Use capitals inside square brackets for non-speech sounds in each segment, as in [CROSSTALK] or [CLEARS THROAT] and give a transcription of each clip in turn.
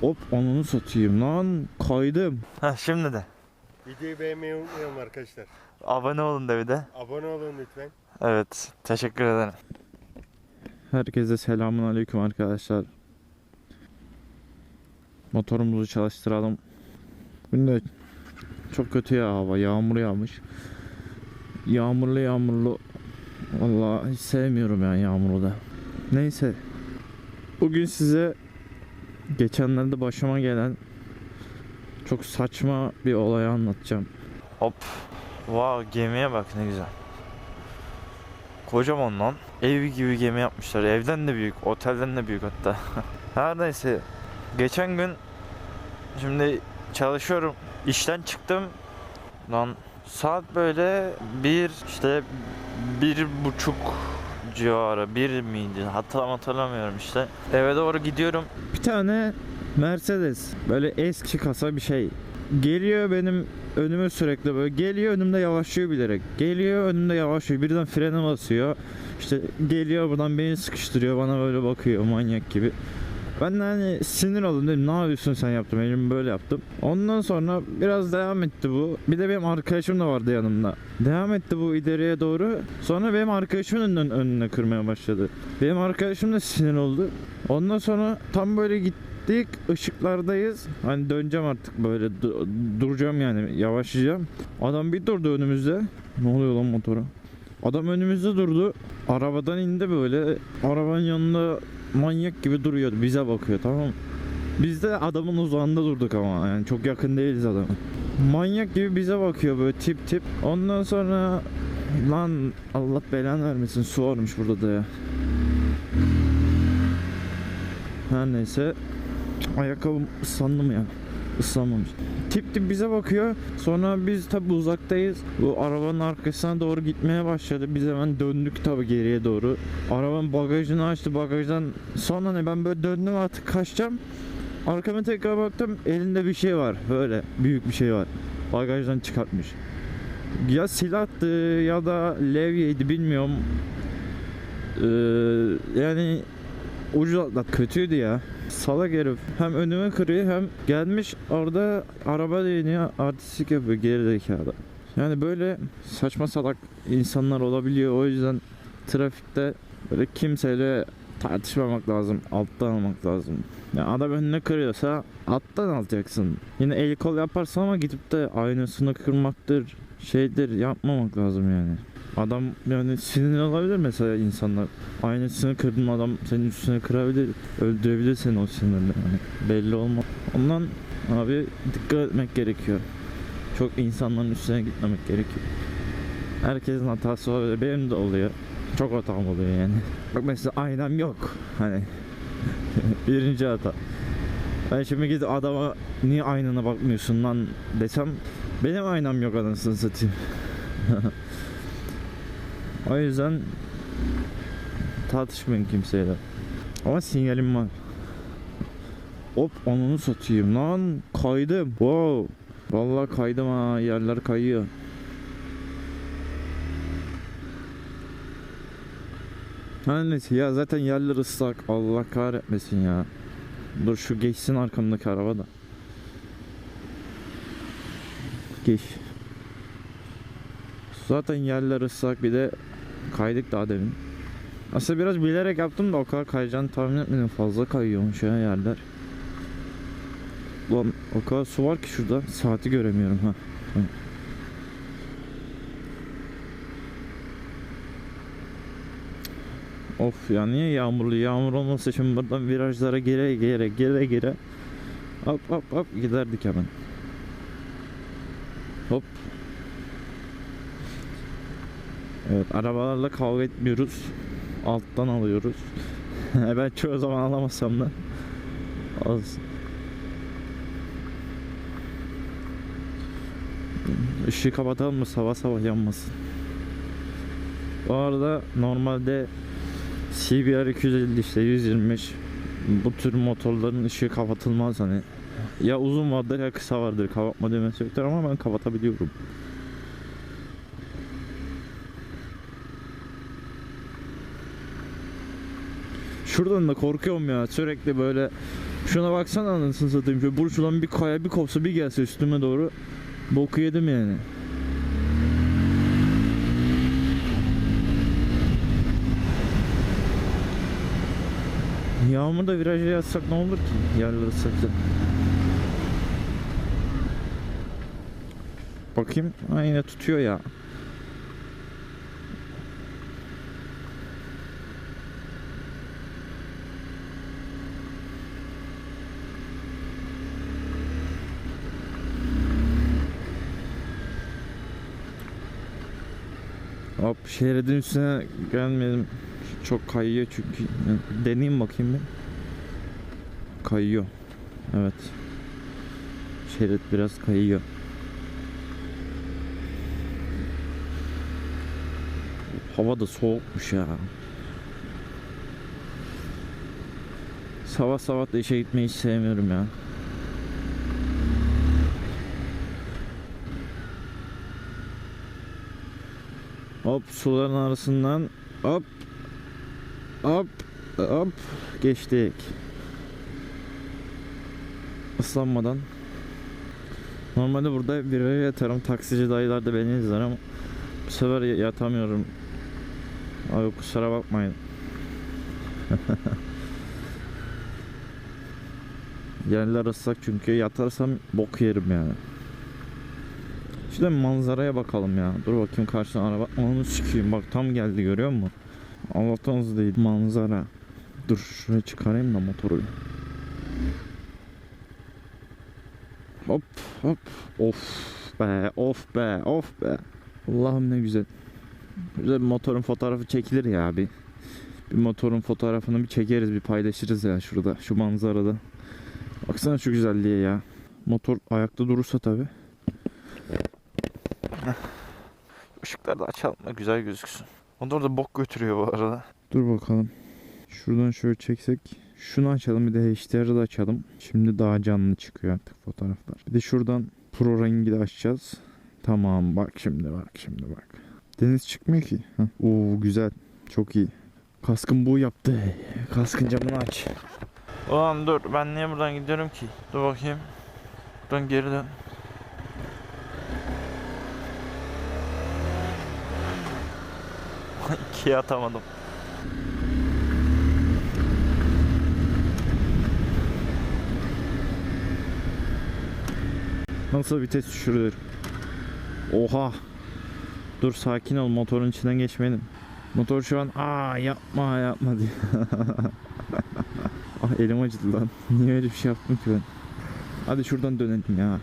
Hop ananı satayım lan kaydım. Ha şimdi de. Videoyu beğenmeyi unutmayalım arkadaşlar. Abone olun da bir de. Abone olun lütfen. Evet. Teşekkür ederim. Herkese selamun aleyküm arkadaşlar. Motorumuzu çalıştıralım. Bugün de çok kötü ya hava. Yağmur yağmış. Yağmurlu yağmurlu. Vallahi hiç sevmiyorum yani yağmuru da. Neyse. Bugün size geçenlerde başıma gelen çok saçma bir olayı anlatacağım. Hop. Wow gemiye bak ne güzel. Kocaman lan. Ev gibi gemi yapmışlar. Evden de büyük. Otelden de büyük hatta. [LAUGHS] Her neyse. Geçen gün şimdi çalışıyorum. İşten çıktım. Lan saat böyle bir işte bir buçuk civarı bir miydi hatta hatırlamıyorum işte eve doğru gidiyorum Bir tane Mercedes böyle eski kasa bir şey. Geliyor benim önüme sürekli böyle geliyor önümde yavaşlıyor bilerek. Geliyor önümde yavaşlıyor. Birden frene basıyor. İşte geliyor buradan beni sıkıştırıyor bana böyle bakıyor manyak gibi. Ben de hani sinir oldum dedim ne yapıyorsun sen yaptım elimi böyle yaptım. Ondan sonra biraz devam etti bu. Bir de benim arkadaşım da vardı yanımda. Devam etti bu ileriye doğru. Sonra benim arkadaşımın önünden önüne kırmaya başladı. Benim arkadaşım da sinir oldu. Ondan sonra tam böyle gittik ışıklardayız. Hani döneceğim artık böyle du- duracağım yani yavaşlayacağım. Adam bir durdu önümüzde. Ne oluyor lan motora? Adam önümüzde durdu. Arabadan indi böyle. Arabanın yanında manyak gibi duruyordu. Bize bakıyor tamam? Biz de adamın uzağında durduk ama yani çok yakın değiliz adama. Manyak gibi bize bakıyor böyle tip tip. Ondan sonra lan Allah belanı vermesin su varmış burada da ya. Her neyse ayakkabım ıslandı mı ya? Islanmamış. Tip tip bize bakıyor. Sonra biz tabi uzaktayız. Bu arabanın arkasına doğru gitmeye başladı. Biz hemen döndük tabi geriye doğru. Arabanın bagajını açtı. Bagajdan sonra ne ben böyle döndüm artık kaçacağım. Arkama tekrar baktım. Elinde bir şey var. Böyle büyük bir şey var. Bagajdan çıkartmış. Ya silahtı ya da levyeydi bilmiyorum. Ee, yani ucuz atlat kötüydü ya. Salak herif. Hem önüme kırıyor hem gelmiş orada araba değiniyor artistik yapıyor geri zekalı. Yani böyle saçma salak insanlar olabiliyor. O yüzden trafikte böyle kimseyle tartışmamak lazım. Alttan almak lazım. Yani adam önüne kırıyorsa alttan alacaksın. Yine el kol yaparsın ama gidip de aynasını kırmaktır şeydir yapmamak lazım yani. Adam yani sinirli olabilir mesela insanlar. Aynısını kırdın adam senin üstüne kırabilir. Öldürebilir seni o sinirle. Yani belli olmaz. Ondan abi dikkat etmek gerekiyor. Çok insanların üstüne gitmemek gerekiyor. Herkesin hatası olabilir. Benim de oluyor. Çok hatam oluyor yani. Bak mesela aynam yok. Hani [LAUGHS] birinci hata. Ben şimdi gidip adama niye aynana bakmıyorsun lan desem benim aynam yok anasını satayım. [LAUGHS] O yüzden tartışmayın kimseyle. Ama sinyalim var. Hop ananı satayım lan kaydım. Wow. Vallahi kaydım ha yerler kayıyor. Her neyse ya zaten yerler ıslak Allah kahretmesin ya. Dur şu geçsin arkamdaki araba da. Geç. Zaten yerler ıslak bir de kaydık daha demin. Aslında biraz bilerek yaptım da o kadar kayacağını tahmin etmedim. Fazla kayıyormuş ya yerler. Ulan o kadar su var ki şurada. Saati göremiyorum ha. Of ya niye yağmurlu? Yağmur olmasa şimdi buradan virajlara gire gire gire gire. Hop hop hop giderdik hemen. Hop Evet arabalarla kavga etmiyoruz. Alttan alıyoruz. [LAUGHS] ben çoğu zaman alamasam da. Az. Işığı kapatalım mı sabah sabah yanmasın. Bu arada normalde CBR 250 işte 125 bu tür motorların ışığı kapatılmaz hani. Ya uzun vardır ya kısa vardır kapatma demesi yoktur ama ben kapatabiliyorum. Şuradan da korkuyorum ya sürekli böyle Şuna baksana anasını satayım. Şöyle burçulan bir kaya bir kopsa bir gelse üstüme doğru. Boku yedim yani. Yağmurda viraja yatsak ne olur ki? Yerler ıslaksa. Bakayım. Ha yine tutuyor ya. Hop şeridin üstüne gelmedim. Çok kayıyor çünkü. Deneyeyim bakayım bir. Kayıyor. Evet. Şerit biraz kayıyor. Hava da soğukmuş ya. Sabah sabah da işe gitmeyi hiç sevmiyorum ya. Hop suların arasından hop hop hop geçtik. Islanmadan. Normalde burada yere yatarım. Taksici dayılar da beni izler ama bu sefer yatamıyorum. Abi kusura bakmayın. [LAUGHS] Yerler ıslak çünkü yatarsam bok yerim yani. Şöyle manzaraya bakalım ya. Dur bakayım karşıdan araba. Onu sikeyim bak tam geldi görüyor musun? Allah'tan hızlı değil. Manzara. Dur şuraya çıkarayım da motoru. Hop hop. Of be of be of be. Allah'ım ne güzel. Güzel bir motorun fotoğrafı çekilir ya bir. Bir motorun fotoğrafını bir çekeriz bir paylaşırız ya şurada şu manzarada. Baksana şu güzelliğe ya. Motor ayakta durursa tabi. Işıkları da açalım da güzel gözüksün. Motor da bok götürüyor bu arada. Dur bakalım. Şuradan şöyle çeksek. Şunu açalım bir de HDR'ı da açalım. Şimdi daha canlı çıkıyor artık fotoğraflar. Bir de şuradan Pro rengi de açacağız. Tamam bak şimdi bak şimdi bak. Deniz çıkmıyor ki. Heh. Oo güzel. Çok iyi. Kaskın bu yaptı. Kaskın camını aç. Ulan dur ben niye buradan gidiyorum ki? Dur bakayım. Buradan geri dön. İkiye atamadım. Nasıl vites düşürülür? Oha. Dur sakin ol motorun içinden geçmeyelim. Motor şu an aa yapma yapma diyor. [LAUGHS] ah elim acıdı lan. Niye öyle bir şey yaptım ki ben? Hadi şuradan dönelim ya.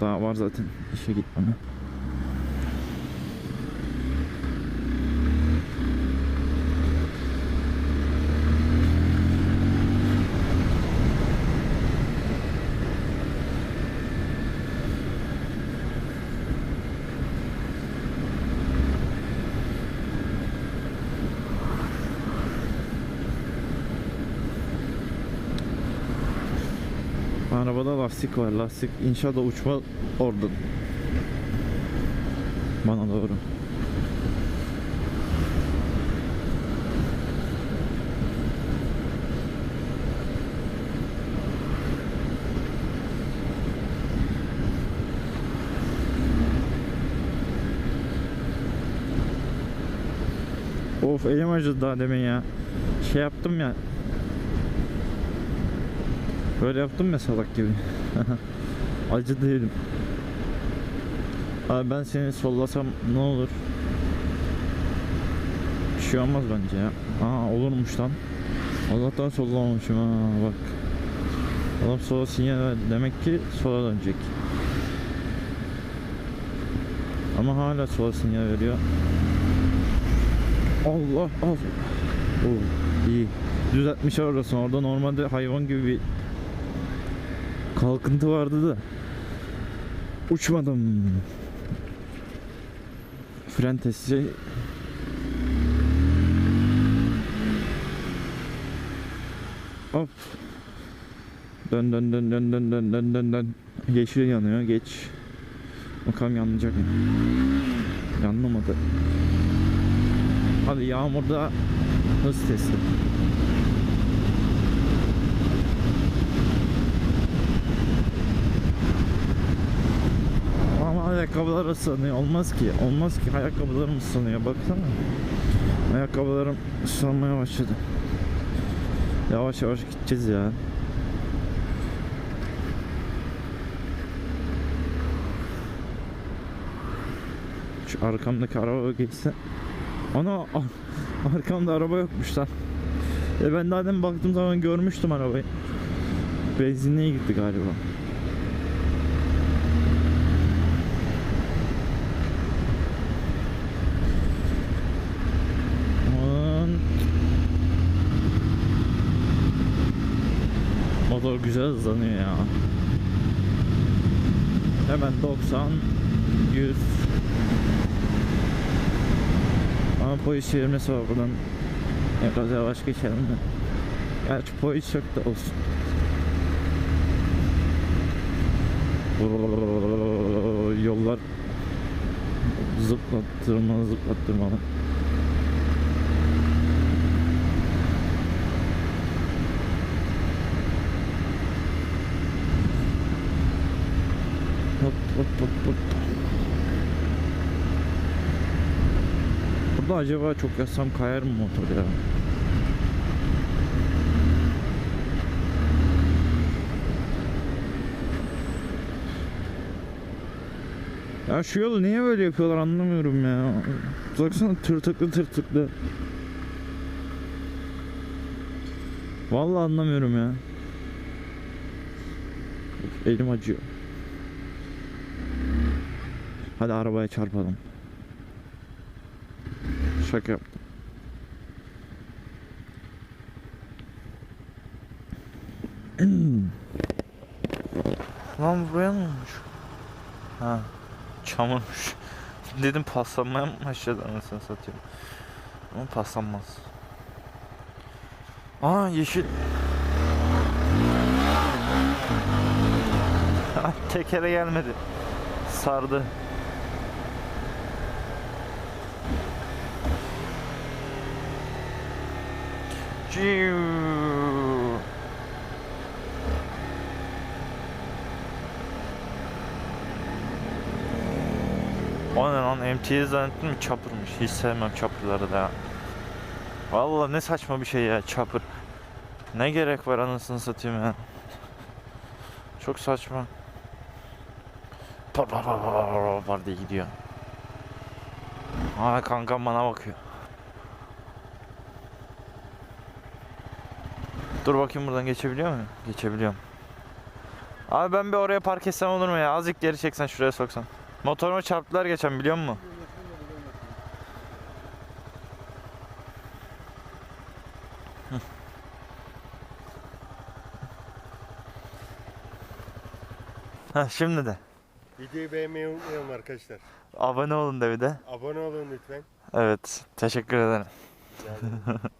Daha var zaten işe gitmeme. Arabada lastik var. Lastik inşallah uçma oradan. Bana doğru. Of elim acıdı daha demin ya. Şey yaptım ya. Böyle yaptım ya salak gibi. [LAUGHS] Acı değilim. Abi ben seni sollasam ne olur? Bir şey olmaz bence ya. Aa olurmuş lan. Allah'tan sollamamışım ha bak. Adam sola sinyal verdi. Demek ki sola dönecek. Ama hala sola sinyal veriyor. Allah Allah. Oo, iyi. Düzeltmiş orasını. Orada normalde hayvan gibi bir kalkıntı vardı da uçmadım. Fren testi Hop. Dön dön dön dön dön dön dön dön dön. Yeşil yanıyor geç. Bakalım yanlayacak mı? Yanlamadı. Hadi yağmurda hız testi. Ayakkabılar ıslanıyor. Olmaz ki. Olmaz ki. Ayakkabılarım ıslanıyor. Baksana. Ayakkabılarım ıslanmaya başladı. Yavaş yavaş gideceğiz ya. Şu arkamdaki araba geçse. Ana ar- [LAUGHS] arkamda araba yokmuş lan. E ben daha demin baktığım zaman görmüştüm arabayı. Benzinliğe gitti galiba. Motor güzel hızlanıyor ya. Hemen 90 100 Ama polis çevirmesi var buradan. Biraz yavaş geçelim de. Gerçi polis çok da olsun. Yollar Zıplattırmalı zıplattırmalı Hop hop hop Burada acaba çok yazsam kayar mı motor ya? Ya şu yolu niye böyle yapıyorlar anlamıyorum ya. Baksana tırtıklı tırtıklı. Vallahi anlamıyorum ya. Elim acıyor. Hadi arabaya çarpalım. Şaka yaptım. [CLEARS THROAT] Lan buraya mı olmuş? Ha. Çamurmuş. [LAUGHS] Dedim paslanmaya mı başladı anasını satayım. Ama paslanmaz. Aa yeşil. [LAUGHS] Tekere gelmedi. Sardı. Ciu. O ne lan MT'yi zannettim mi chopper'mış. Hiç sevmem chopper'ları da. Vallahi ne saçma bir şey ya chopper. Ne gerek var anasını satayım ya. Çok saçma. Par par par par par diye gidiyor. Aa kankam bana bakıyor. Dur bakayım buradan geçebiliyor muyum? Geçebiliyorum. Abi ben bir oraya park etsem olur mu ya? Azıcık geri çeksen şuraya soksan. Motoruma çarptılar geçen biliyor musun? Heh, şimdi de. Videoyu beğenmeyi unutmayalım arkadaşlar. Abone olun de bir de. Abone olun lütfen. Evet. Teşekkür ederim. [LAUGHS]